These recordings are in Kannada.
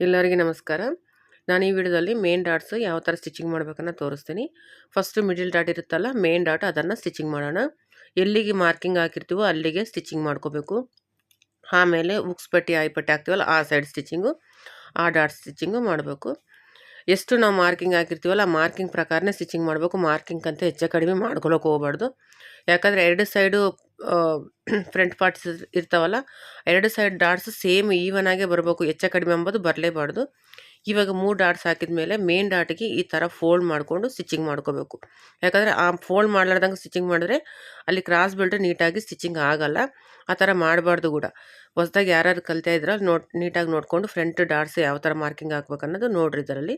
ಎಲ್ಲರಿಗೆ ನಮಸ್ಕಾರ. ನಾನು ಈ ವಿಡಿಯೋದಲ್ಲಿ ಮೇನ್ ಡಾಟ್ಸ್ ಯಾವ ಥರ ಸ್ಟಿಚಿಂಗ್ ಮಾಡ್ಬೇಕನ್ನ ತೋರಿಸ್ತೀನಿ. ಫಸ್ಟು ಮಿಡಿಲ್ ಡಾಟ್ ಇರುತ್ತಲ್ಲ ಮೇನ್ ಡಾಟ್ ಅದನ್ನು ಸ್ಟಿಚಿಂಗ್ ಮಾಡೋಣ. ಎಲ್ಲಿಗೆ ಮಾರ್ಕಿಂಗ್ ಹಾಕಿರ್ತೀವೋ ಅಲ್ಲಿಗೆ ಸ್ಟಿಚಿಂಗ್ ಮಾಡ್ಕೋಬೇಕು. ಆಮೇಲೆ ಉಕ್ಸ್ ಪಟ್ಟಿ, ಆಯ್ ಪಟ್ಟಿ ಹಾಕ್ತೀವಲ್ಲ ಆ ಸೈಡ್ ಸ್ಟಿಚಿಂಗು ಆ ಡಾಟ್ ಸ್ಟಿಚಿಂಗು ಮಾಡಬೇಕು. ಎಷ್ಟು ನಾವು ಮಾರ್ಕಿಂಗ್ ಹಾಕಿರ್ತೀವಲ್ಲ ಆ ಮಾರ್ಕಿಂಗ್ ಪ್ರಕಾರನೇ ಸ್ಟಿಚಿಂಗ್ ಮಾಡಬೇಕು. ಮಾರ್ಕಿಂಗ್ ಅಂತ ಹೆಚ್ಚು ಕಡಿಮೆ ಮಾಡ್ಕೊಳಕ್ಕೆ ಹೋಗ್ಬಾರ್ದು. ಯಾಕಂದರೆ ಎರಡು ಸೈಡು ಫ್ರಂಟ್ ಪಾರ್ಟ್ಸ್ ಇರ್ತಾವಲ್ಲ, ಎರಡು ಸೈಡ್ ಡಾಟ್ಸ್ ಸೇಮ್ ಈವನ್ ಆಗೇ ಬರಬೇಕು. ಹೆಚ್ಚ ಕಡಿಮೆ ಅಂಬೋದು, ಬರಲೇಬಾರ್ದು. ಇವಾಗ ಮೂರು ಡಾಟ್ಸ್ ಹಾಕಿದ ಮೇಲೆ ಮೇನ್ ಡಾಟಿಗೆ ಈ ಥರ ಫೋಲ್ಡ್ ಮಾಡಿಕೊಂಡು ಸ್ಟಿಚಿಂಗ್ ಮಾಡ್ಕೋಬೇಕು. ಯಾಕಂದರೆ ಆ ಫೋಲ್ಡ್ ಮಾಡಲಾರ್ದಂಗೆ ಸ್ಟಿಚಿಂಗ್ ಮಾಡಿದ್ರೆ ಅಲ್ಲಿ ಕ್ರಾಸ್ ಬೆಲ್ಟ್ ನೀಟಾಗಿ ಸ್ಟಿಚಿಂಗ್ ಆಗಲ್ಲ. ಆ ಥರ ಮಾಡಬಾರ್ದು ಕೂಡ. ಹೊಸ್ದಾಗಿ ಯಾರ್ಯಾರು ಕಲಿತಾ ಇದ್ರೆ ನೋಡಿ, ನೀಟಾಗಿ ನೋಡಿಕೊಂಡು ಫ್ರಂಟ್ ಡಾಟ್ಸ್ ಯಾವ ಥರ ಮಾರ್ಕಿಂಗ್ ಹಾಕ್ಬೇಕು ಅನ್ನೋದು ನೋಡ್ರಿ ಇದರಲ್ಲಿ.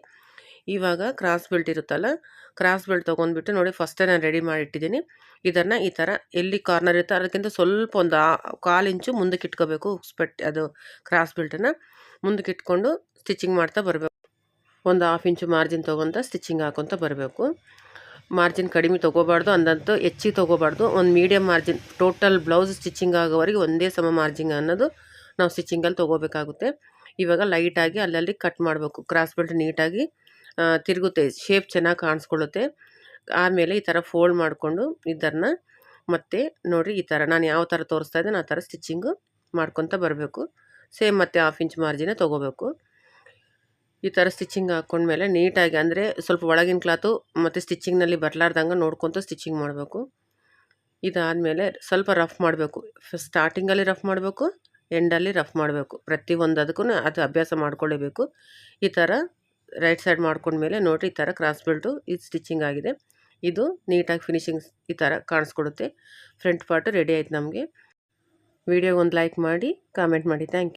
ಇವಾಗ ಕ್ರಾಸ್ ಬೆಲ್ಟ್ ಇರುತ್ತಲ್ಲ ಕ್ರಾಸ್ ಬೆಲ್ಟ್ ತೊಗೊಂಡ್ಬಿಟ್ಟು ನೋಡಿ ಫಸ್ಟೇ ನಾನು ರೆಡಿ ಮಾಡಿ ಇಟ್ಟಿದ್ದೀನಿ ಇದನ್ನು ಈ ಥರ ಎಲ್ಲಿ ಕಾರ್ನರ್ ಇರುತ್ತೋ ಅದಕ್ಕಿಂತ ಸ್ವಲ್ಪ ಒಂದು ಕಾಲು ಇಂಚು ಮುಂದಕ್ಕೆ ಇಟ್ಕೋಬೇಕು ಸ್ಪೆಟ್ ಅದು ಕ್ರಾಸ್ ಬೆಲ್ಟನ್ನು ಮುಂದಕ್ಕೆ ಇಟ್ಕೊಂಡು ಸ್ಟಿಚಿಂಗ್ ಮಾಡ್ತಾ ಬರಬೇಕು. ಒಂದು ಹಾಫ್ ಇಂಚು ಮಾರ್ಜಿನ್ ತೊಗೊತ ಸ್ಟಿಚಿಂಗ್ ಹಾಕೊತ ಬರಬೇಕು. ಮಾರ್ಜಿನ್ ಕಡಿಮೆ ತೊಗೋಬಾರ್ದು, ಅಂದಂತೂ ಹೆಚ್ಚಿಗೆ ತೊಗೋಬಾರ್ದು. ಒಂದು medium margin total blouse stitching ಆಗೋವರೆಗೆ ಒಂದೇ ಸಮ ಮಾರ್ಜಿನ್ ಅನ್ನೋದು ನಾವು ಸ್ಟಿಚಿಂಗಲ್ಲಿ ತೊಗೋಬೇಕಾಗುತ್ತೆ. ಇವಾಗ ಲೈಟಾಗಿ ಅಲ್ಲಲ್ಲಿ ಕಟ್ ಮಾಡಬೇಕು. ಕ್ರಾಸ್ ಬೆಲ್ಟ್ ನೀಟಾಗಿ ತಿರುಗುತ್ತೆ ಶೇಪ್ ಚೆನ್ನಾಗಿ ಕಾಣಿಸ್ಕೊಳ್ಳುತ್ತೆ. ಆಮೇಲೆ ಈ ಥರ ಫೋಲ್ಡ್ ಮಾಡಿಕೊಂಡು ಇದನ್ನು ಮತ್ತೆ ನೋಡಿರಿ ಈ ಥರ, ನಾನು ಯಾವ ಥರ ತೋರಿಸ್ತಾ ಇದ್ದೇನೆ ಆ ಥರ ಸ್ಟಿಚ್ಚಿಂಗು ಮಾಡ್ಕೊತ ಬರಬೇಕು. ಸೇಮ್ ಮತ್ತು ಹಾಫ್ ಇಂಚ್ ಮಾರ್ಜಿನೇ ತೊಗೋಬೇಕು. ಈ ಥರ ಸ್ಟಿಚಿಂಗ್ ಹಾಕ್ಕೊಂಡ್ಮೇಲೆ ನೀಟಾಗಿ ಅಂದರೆ ಸ್ವಲ್ಪ ಒಳಗಿನ ಕ್ಲಾತು ಮತ್ತು ಸ್ಟಿಚ್ಚಿಂಗ್ನಲ್ಲಿ ಬರಲಾರ್ದಂಗೆ ನೋಡ್ಕೊತ ಸ್ಟಿಚಿಂಗ್ ಮಾಡಬೇಕು. ಇದಾದಮೇಲೆ ಸ್ವಲ್ಪ ರಫ್ ಮಾಡಬೇಕು. ಸ್ಟಾರ್ಟಿಂಗಲ್ಲಿ ರಫ್ ಮಾಡಬೇಕು ಎಂಡಲ್ಲಿ ರಫ್ ಮಾಡಬೇಕು. ಪ್ರತಿ ಒಂದದಕ್ಕೂ ಅದು ಅಭ್ಯಾಸ ಮಾಡ್ಕೊಳ್ಳೇಬೇಕು. ಈ ಥರ ರೈಟ್ ಸೈಡ್ ಮಾಡ್ಕೊಂಡ್ಮೇಲೆ ನೋಡಿರಿ ಈ ಥರ ಕ್ರಾಸ್ ಬೆಲ್ಟು ಇದು ಸ್ಟಿಚಿಂಗ್ ಆಗಿದೆ. ಇದು ನೀಟಾಗಿ ಫಿನಿಶಿಂಗ್ ಈ ಥರ ಕಾಣಿಸ್ಕೊಡುತ್ತೆ. ಫ್ರಂಟ್ ಪಾರ್ಟು ರೆಡಿ ಆಯ್ತು ನಮಗೆ. ವಿಡಿಯೋ ಒಂದು ಲೈಕ್ ಮಾಡಿ, ಕಾಮೆಂಟ್ ಮಾಡಿ. Thank you.